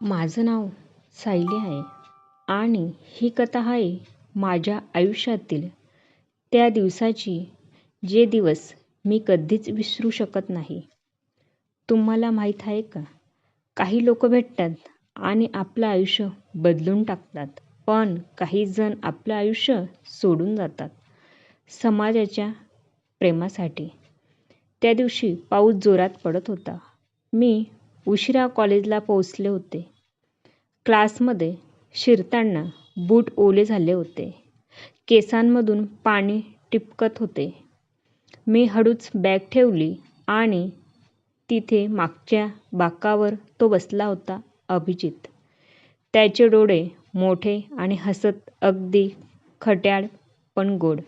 माझं नाव सायली आहे आणि ही कथा आहे माझ्या आयुष्यातील त्या दिवसाची जे दिवस मी कधीच विसरू शकत नाही. तुम्हाला माहीत आहे का, काही लोक भेटतात आणि आपलं आयुष्य बदलून टाकतात. पण काही जण आपलं आयुष्य सोडून जातात समाजाच्या प्रेमासाठी. त्या दिवशी पाऊस जोरात पडत होता. मी उशिरा कॉलेजला पोहोचले होते. क्लासमध्ये शिरताना बूट ओले झाले होते. केसांमधून पाणी टिपकत होते. मी हळूच बॅग ठेवली आणि तिथे मागच्या बाकावर तो बसला होता अभिजित. त्याचे डोळे मोठे आणि हसत अगदी खट्याळ पण गोड.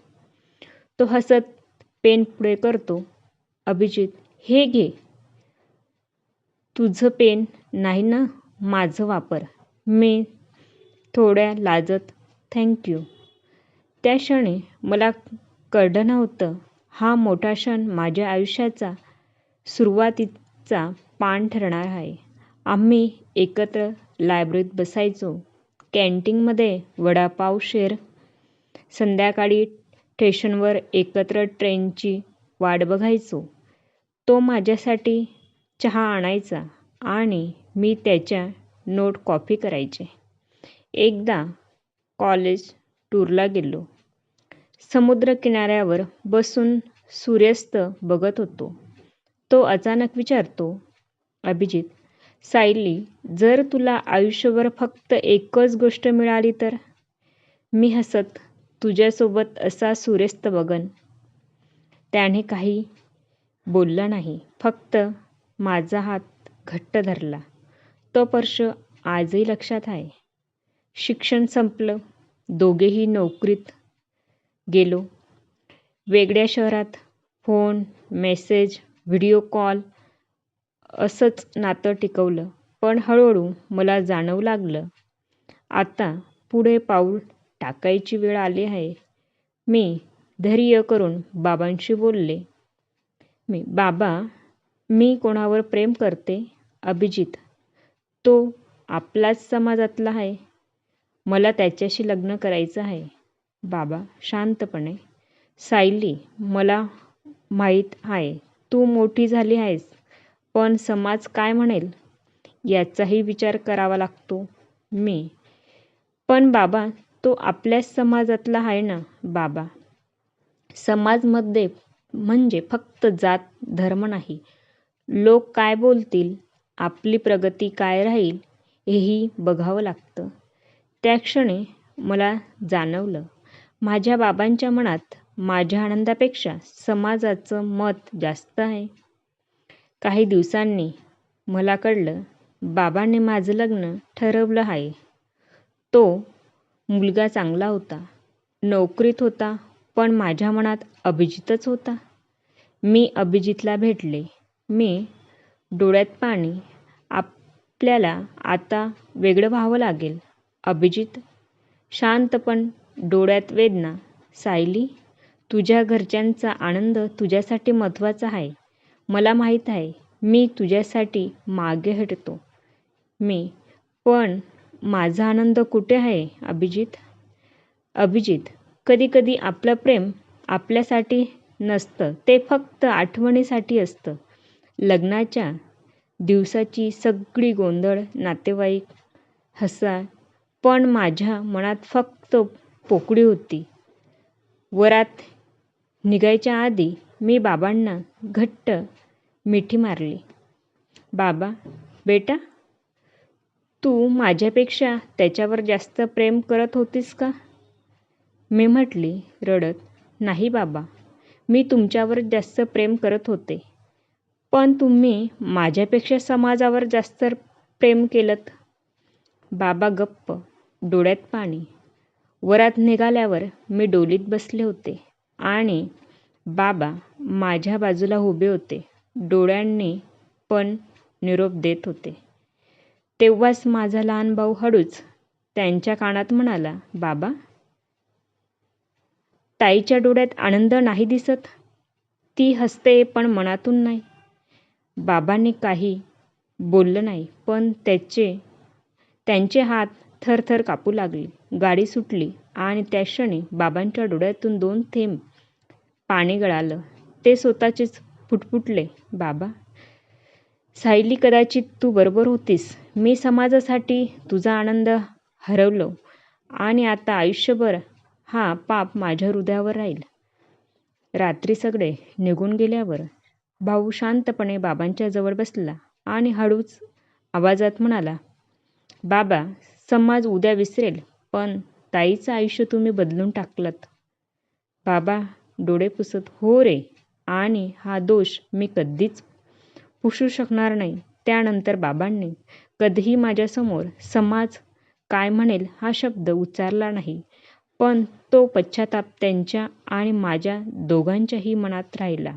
तो हसत पेन पुढे करतो. अभिजित, हे घे. तुझं पेन नाही ना, माझं वापर. मी थोड्या लाजत थँक्यू त्या क्षणी मला कळलं नव्हतं हा मोठा क्षण माझ्या आयुष्याचा सुरुवातीचा पान ठरणार आहे. आम्ही एकत्र लायब्ररीत बसायचो, कॅन्टीनमध्ये वडापाव शेर, संध्याकाळी स्टेशनवर एकत्र ट्रेनची वाट बघायचो. तो माझ्यासाठी चहा आणायचा आणि मी त्याच्या नोट कॉपी करायचे. एकदा कॉलेज टूरला गेलो. समुद्रकिनाऱ्यावर बसून सूर्यास्त बघत होतो. तो अचानक विचारतो, अभिजित, सायली, जर तुला आयुष्यभर फक्त एकच गोष्ट मिळाली तर? मी हसत तुझ्यासोबत असा सूर्यास्त बघेन. त्याने काही बोलला नाही. फक्त माझा हात घट्ट धरला. तो पर्श आजही लक्षात आहे. शिक्षण संपलं. दोघेही नोकरीत गेलो. वेगळ्या शहरात. फोन, मेसेज, व्हिडिओ कॉल असंच नातं टिकवलं. पण हळूहळू मला जाणवू लागलं, आता पुढे पाऊल टाकायची वेळ आली आहे. मी धैर्य करून बाबांशी बोलले. मी बाबा, मी कोणावर प्रेम करते. अभिजित, तो आपलाच समाजातला आहे. मला त्याच्याशी लग्न करायचं आहे. बाबा शांतपणे, सायली, मला माहीत आहे तू मोठी झाली आहेस. पण समाज काय म्हणेल याचाही विचार करावा लागतो. मी, पण बाबा तो आपल्याच समाजातला आहे ना बाबा. समाजमध्ये म्हणजे फक्त जात धर्म नाही. लोक काय बोलतील, आपली प्रगती काय राहील हेही बघावं लागतं. त्या क्षणी मला जाणवलं, माझ्या बाबांच्या मनात माझ्या आनंदापेक्षा समाजाचं मत जास्त आहे. काही दिवसांनी मला कळलं, बाबांनी माझं लग्न ठरवलं आहे. तो मुलगा चांगला होता. नोकरीत होता. पण माझ्या मनात अभिजितच होता. मी अभिजितला भेटले. मी डोळ्यात पाणी, आपल्याला आता वेगळं व्हावं लागेल. अभिजित, शांत पण डोळ्यात वेदना, सायली, तुझ्या घरच्यांचा आनंद तुझ्यासाठी महत्त्वाचा आहे. मला माहीत आहे. मी तुझ्यासाठी मागे हटतो. मी, पण माझा आनंद कुठे आहे अभिजित? अभिजित, कधीकधी आपलं प्रेम आपल्यासाठी नसतं ते फक्त आठवणीसाठी असतं. लग्नाच्या दिवसाची सगळी गोंधळ, नातेवाईक, हसा, पण माझ्या मनात फक्त पोकळी होती. वरात निघायच्या आधी मी बाबांना घट्ट मिठी मारली. बाबा, बेटा, तू माझ्यापेक्षा त्याच्यावर जास्त प्रेम करत होतीस का? मी म्हटली रडत, नाही बाबा, मी तुमच्यावर जास्त प्रेम करत होते. पण तुम्ही माझ्यापेक्षा समाजावर जास्त प्रेम केलंत. बाबा गप्प, डोळ्यात पाणी. वरात निघाल्यावर मी डोलीत बसले होते आणि बाबा माझ्या बाजूला उभे होते. डोळ्यांनी पण निरोप देत होते. तेव्हाच माझा लहान भाऊ हळूच त्यांच्या कानात म्हणाला, बाबा, ताईच्या डोळ्यात आनंद नाही दिसत. ती हसतेय पण मनातून नाही. बाबांनी काही बोललं नाही. पण त्यांचे त्यांचे हात थरथर कापू लागले. गाडी सुटली आणि त्याक्षणी बाबांच्या डोळ्यातून दोन थेंब पाणी गळालं. ते स्वतःचेच फुटफुटले. बाबा, सायली कदाचित तू बरोबर होतीस. मी समाजासाठी तुझा आनंद हरवलो आणि आता आयुष्यभर हा पाप माझ्या हृदयावर राहील. रात्री सगळे निघून गेल्यावर भाऊ शांतपणे बाबांच्या जवळ बसला आणि हळूच आवाजात म्हणाला, बाबा, समाज उद्या विसरेल पण ताईचं आयुष्य तुम्ही बदलून टाकलंत. बाबा डोळे पुसत हो रे आणि हा दोष मी कधीच पुसू शकणार नाही. त्यानंतर बाबांनी कधीही माझ्यासमोर समाज काय म्हणेल हा शब्द उच्चारला नाही. पण तो पश्चाताप त्यांच्या आणि माझ्या दोघांच्याही मनात राहिला.